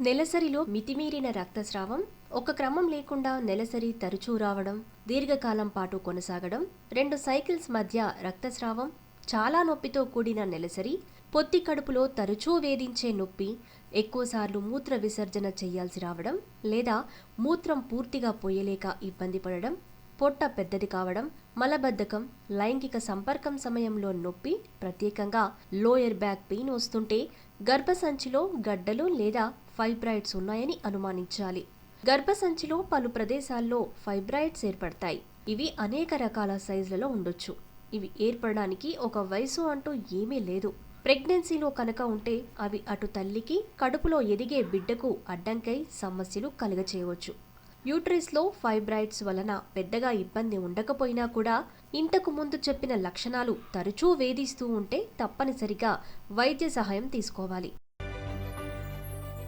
నెలసరిలో మితిమీరిన రక్తస్రావం ఒక క్రమం లేకుండా నెలసరి తరచూ రావడం దీర్ఘకాలం పాటు కొనసాగడం రెండు సైకిల్స్ మధ్య రక్తస్రావం చాలా నొప్పితో కూడిన నెలసరి పొత్తి కడుపులో తరచూ వేధించే నొప్పి ఎక్కువసార్లు మూత్ర విసర్జన చేయాల్సి రావడం లేదా మూత్రం పూర్తిగా పోయలేక ఇబ్బంది పడడం పొట్ట పెద్దది కావడం మలబద్ధకం లైంగిక సంపర్కం సమయంలో నొప్పి ప్రత్యేకంగా లోయర్ బ్యాక్ పెయిన్ వస్తుంటే గర్భసంచిలో గడ్డలు లేదా ఫైబ్రాయిడ్స్ ఉన్నాయని అనుమానించాలి. గర్భసంచిలో పలు ప్రదేశాల్లో ఫైబ్రాయిడ్స్ ఏర్పడతాయి. ఇవి అనేక రకాల సైజులలో ఉండొచ్చు. ఇవి ఏర్పడడానికి ఒక వయసు అంటూ ఏమీ లేదు. ప్రెగ్నెన్సీలో కనుక ఉంటే అవి అటు తల్లికి కడుపులో ఎదిగే బిడ్డకు అడ్డంకై సమస్యలు కలుగచేయవచ్చు. యూట్రిస్లో ఫైబ్రాయిడ్స్ వలన పెద్దగా ఇబ్బంది ఉండకపోయినా కూడా ఇంతకు ముందు చెప్పిన లక్షణాలు తరచూ వేధిస్తూ ఉంటే తప్పనిసరిగా వైద్య సహాయం తీసుకోవాలి.